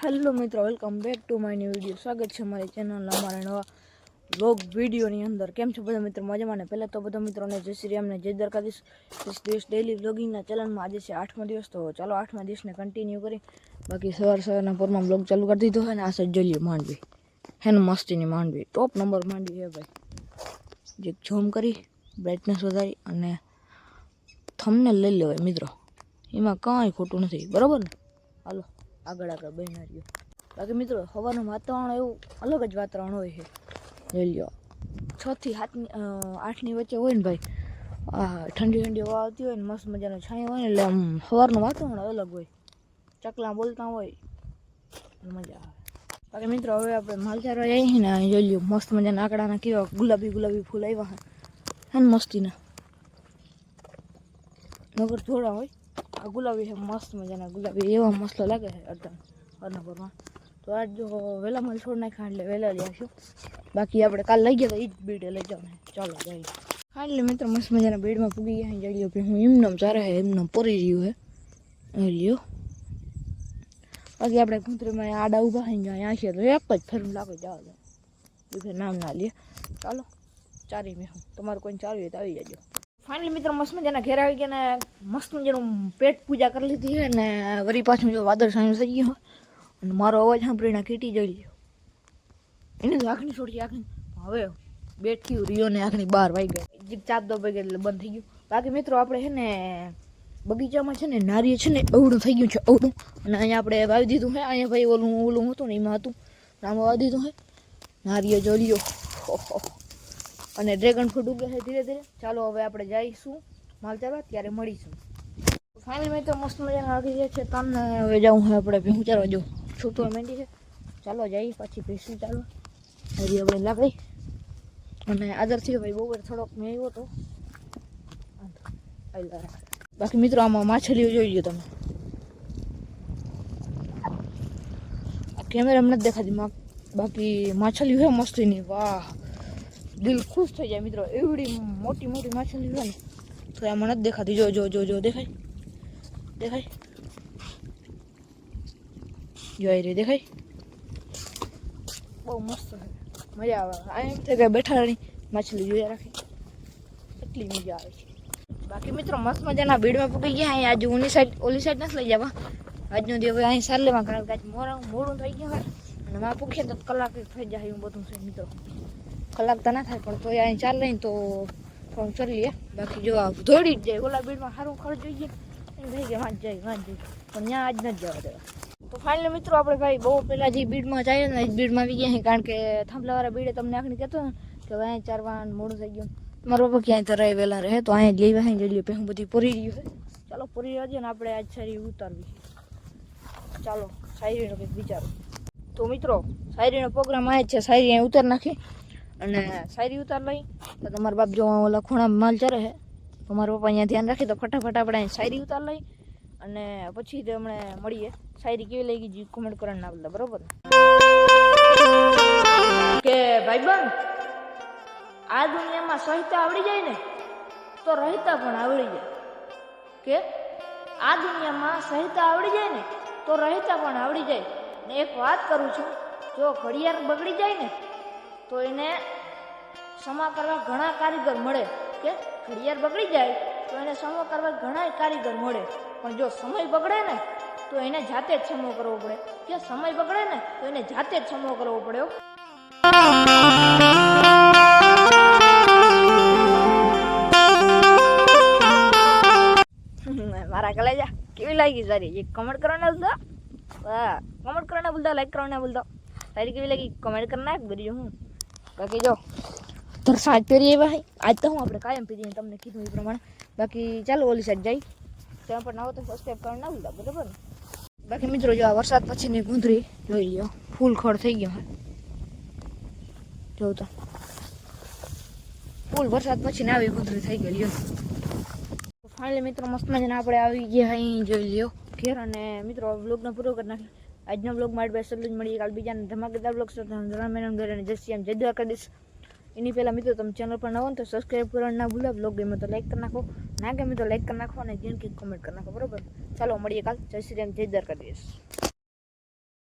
hello મિત્રો welcome back to my new video સ્વાગત છે મારી ચેનલના અમારા નવા વ્લોગ વિડીયોની અંદર કેમ છો બધા મિત્રો મજામાં ને પહેલાં તો બધા મિત્રોને જય શ્રી રામને જય દ્વારકાધીશ દસ દિવસ ડેલી વ્લોગિંગના ચલનમાં આજે છે આઠમો દિવસ તો ચાલો આઠમા દિવસને કન્ટિન્યુ કરી બાકી સવાર સવારના પોરમાં વ્લોગ ચાલુ કરી દીધો હોય ને આ સાઈડ જોઈએ માંડવી હેન મસ્તીની માંડવી ટોપ નંબર માંડવી હે ભાઈ જે ઝૂમ કરી બ્રાઇટનેસ વધારી અને થમને લઈ લેવાય મિત્રો એમાં કાંઈ ખોટું નથી બરાબર ને હાલો આગળ આગળ બની રહ્યો બાકી મિત્રો હવાનું વાતાવરણ એવું અલગ જ વાતાવરણ હોય છે લ્યો છ થી સાતની આઠની વચ્ચે હોય ને ભાઈ આ ઠંડી ઠંડી હવા આવતી હોય ને મસ્ત મજાનો છાંયો હોય ને એટલે આમ સવારનું વાતાવરણ અલગ હોય ચકલા બોલતા હોય મજા આવે બાકી મિત્રો હવે આપણે માલધારો આવી ને જોઈ લ્યો મસ્ત મજાના આંકડાના કેવા ગુલાબી ગુલાબી ફૂલ આવ્યા હે ને મસ્તીના નગર થોડા હોય गुलाबी है मस्त मजा ना गुलाबी ये मस्त लगे है एकदम अर्णपुर में तो आज जो वेला मैं छोड़ ना खाण वेला लिया बाकी आप कल लाइ गया ईद बीडे ले जाओ चलो जाइए खाण ले मित्र मस्त मजा ना बेड में पुगी है जड़ियों पर हूँ इमन जा रहा है इमन पोरी रही है बाकी अपने आडा उभा है जाए यहाँ तो एक जाओ नाम ना लिया चलो चार तो ही तो आई जाओ ફાઈનલી મિત્રો મસ્મતીના ઘેર આવી ગયા ને મસ્મતીનું પેટ પૂજા કરી લીધી ને વરી પાછું જો વાદળ સંયુ થઈ ગયો અને મારો અવાજ સાંભળાય ના કીટી જઈ ગયો એને આંખ ની છોડી આંખ હવે બેઠી રયો ને આંખ ની બહાર થઈ ગઈ જીપ ચાપ દો બગ એટલે બંધ થઈ ગઈ બાકી મિત્રો આપણે હે ને બગીચા માં છે ને નારીય છે ને ઓડું થઈ ગયું છે ઓડું અને અહી આપણે વાવી દીધું હે અહી ભાઈ ઓલું ઓલું હતું ને એમાં હતું રામ વાવી દીધું હે નારીય ઓરિયો અને ડ્રેગનફૂડ ઉગ્યા છે ધીરે ધીરે ચાલો હવે આપણે જઈશું માલ જવા ત્યારે મળીશું ફાઇનલ મે તો મોસ્ટ મજા આવી છે તને વેજાઉં હું આપણે બી ઉતારવા જો છોટો મેંડી છે ચાલો જઈએ પછી ભેસુ ચાલો હરી હવે ના ભાઈ મને આજરથી ભાઈ બહુત થોડોક મે આવ્યો તો આઈ લારા બાકી મિત્રો આમાં માછલીઓ જોઈજો તમે ઓ કેમેરા અમને દેખાડીમો બાકી માછલીઓ હે મસ્ત ની વાહ दिल खुश थे जाए मित्रों एवरी मोटी मोटी मछली लीधा तो यहाँ मन देखा थी जो जो जो जो देखा देखा जो आई रही देखा बहुत मस्त है मजा आए क्या बैठा रही मछली जो रखी इतनी मजा आ बाकी मित्रों मस्त मजा भीड़ में पकड़ गया आज ओली साइड ओली साइड नहीं लाइ जावा आज ना दिवस अँ सर ले कारण कि आज मोरू मोड़ू थी गए ના માપુક હેત કલાક ફાઈ ગયા હું બધું છે મિત્રો કલાક તો ના થા પણ કોઈ આઈ ચાલ લઈને તો ઓન ચરલીયા બાકી જો થોડી જ જાય ઓલા બીડમાં સારું ખડ જોઈએ એ ભેગે માં જાય માં જાય પણ ન્યા આજ ન જાવ તો ફાઇનલ મિત્રો આપણે ભાઈ બહુ પહેલાજી બીડમાં જાય ને બીડમાં વી ગયા હે કારણ કે થામલાવારા બીડે તમને આખની કેતો કે વા ચાર વાન મોણ થઈ ગયો તમારા બાપા ક્યાં ધરાય વેલા રહે તો આ લેવા હૈ જોલી પેહુ બધી પૂરી ગયો ચાલો પૂરી હોજે ને આપણે આજ સારી ઉતારવી ચાલો સારી રોક બીચારો તો મિત્રો શાયરીનો પ્રોગ્રામ આવે છે શાયરી અહીં ઉતાર નાખી અને શાયરી ઉતાર લઈ તો તમારા બાપ જો ઓલા ખૂણા માલ ચરે છે તો મારા પપ્પા અહીંયા ધ્યાન રાખી તો ફટાફટ આપણે અહીં શાયરી ઉતાર લઈ અને પછી તે મળીએ શાયરી કેવી લઈ ગઈ કોમેન્ટ કરવાનું ના બધા બરોબર કે ભાઈ બંધ આ દુનિયામાં સહિતા આવડી જાય ને તો રહેતા પણ આવડી જાય કે આ દુનિયામાં સહિતા આવડી જાય ને તો રહેતા પણ આવડી જાય ને એક વાત કરું છું જો ઘડિયાળ બગડી જાય ને તો એને ક્ષમા કરવા ઘણા કારીગર મળે કે ઘડિયાળ બગડી જાય તો એને ક્ષમા કરવા ઘણા કારીગર મળે પણ જો સમય બગડે ને તો એને જાતે જ ક્ષમો કરવો પડે કે સમય બગડે ને તો એને જાતે જ ક્ષમો કરવો પડ્યો મારા કલેજા કેવી લાગી સારી એક કમેન્ટ કરવાનો હતો कमेंट करना भूलता लाइक करना भूलता लाइक भी लगी कमेंट करना एक बुरी हूँ बाकी जो तरस आज पे रही भाई आज तो हूँ अपने कायम पी तुमने की तुम्हें प्रमाण बाकी चल ओली सज जाए चलो पर ना हो तो सब्सक्राइब करना ना भूलता बोलो बोलो बाकी मित्रों जो वरसाद पची नहीं गुंदरी जो ये फूल खड़ थी गया जो तो फूल वरसाद पची ना भी गुंदरी थी गई હાલે મિત્રો મસ્ત મજાના આપણે આવી ગયા અહીં જોઈ લ્યો ઘેર અને મિત્રો બ્લોગનો પૂરો કરી નાખ્યો આજનો બ્લોગ મારી પાસે સલું જ મળીએ કાલ બીજાને ધમાકેદાર બ્લોગ સાથે ધરા મેડમ દ્વારા જય શ્રી જય દ્વારા કરી દઈશ એની પહેલાં મિત્રો તમે ચેનલ પર ન ને તો સબસ્ક્રાઈબ કરવાનું ના ભૂલા બ્લોગ ગમે તો લાઈક કરી નાખો ના ગમે તો લાઈક કરી નાખો અને જેમ કે કોમેન્ટ કરી નાખો બરાબર ચાલો મળીએ કાલ જય શ્રી રામ જય દર કરી દઈશ